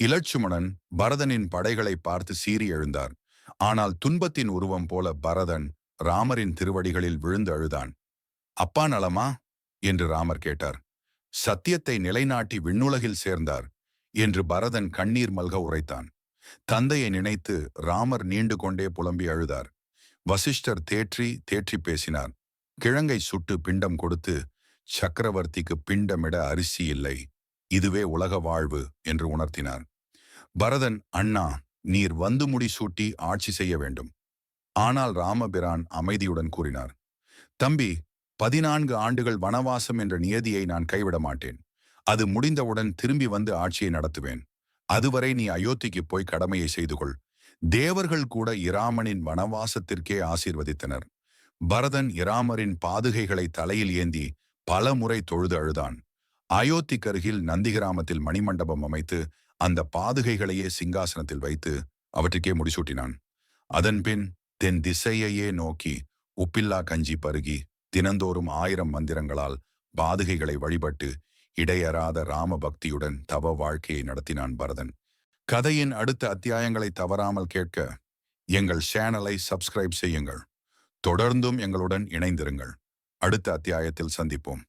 இலட்சுமணன் பரதனின் படைகளை பார்த்து சீறி எழுந்தார் ஆனால் துன்பத்தின் உருவம் போல பரதன் ராமரின் திருவடிகளில் விழுந்து அழுதான். அப்பா நலமா? என்று ராமர் கேட்டார். சத்தியத்தை நிலைநாட்டி விண்ணுலகில் சேர்ந்தார் என்று பரதன் கண்ணீர் மல்க உரைத்தான். தந்தையை நினைத்து ராமர் நீண்டு கொண்டே புலம்பி அழுதார். வசிஷ்டர் தேற்றி தேற்றி பேசினார். கிழங்கை சுட்டு பிண்டம் கொடுத்து சக்கரவர்த்திக்கு பிண்டமிட அரிசி இல்லை. இதுவே உலக வாழ்வு என்று உணர்த்தினார். பரதன் அண்ணா நீர் வந்து முடி சூட்டி ஆட்சி செய்ய வேண்டும். ஆனால் ராமபிரான் அமைதியுடன் கூறினார் தம்பி பதினான்கு ஆண்டுகள் வனவாசம் என்ற நியதியை நான் கைவிட மாட்டேன். அது முடிந்தவுடன் திரும்பி வந்து ஆட்சியை நடத்துவேன். அதுவரை நீ அயோத்திக்கு போய் கடமையை செய்து கொள். தேவர்கள் கூட இராமனின் வனவாசத்திற்கே ஆசீர்வதித்தனர். பரதன் இராமரின் பாதுகைகளை தலையில் ஏந்தி பல முறை தொழுது அழுதான். அயோத்திக்கருகில் நந்திகிராமத்தில் மணிமண்டபம் அமைத்து அந்த பாதுகைகளையே சிங்காசனத்தில் வைத்து அவற்றுக்கே முடிசூட்டினான். அதன்பின் தென் திசையையே நோக்கி உப்பில்லா கஞ்சி பருகி தினந்தோறும் ஆயிரம் மந்திரங்களால் பாதுகைகளை வழிபட்டு இடையறாத ராம பக்தியுடன் தவ வாழ்க்கையை நடத்தினான் பரதன். கதையின் அடுத்த அத்தியாயங்களை தவறாமல் கேட்க எங்கள் சேனலை சப்ஸ்கிரைப் செய்யுங்கள். தொடர்ந்தும் எங்களுடன் இணைந்திருங்கள். அடுத்த அத்தியாயத்தில் சந்திப்போம்.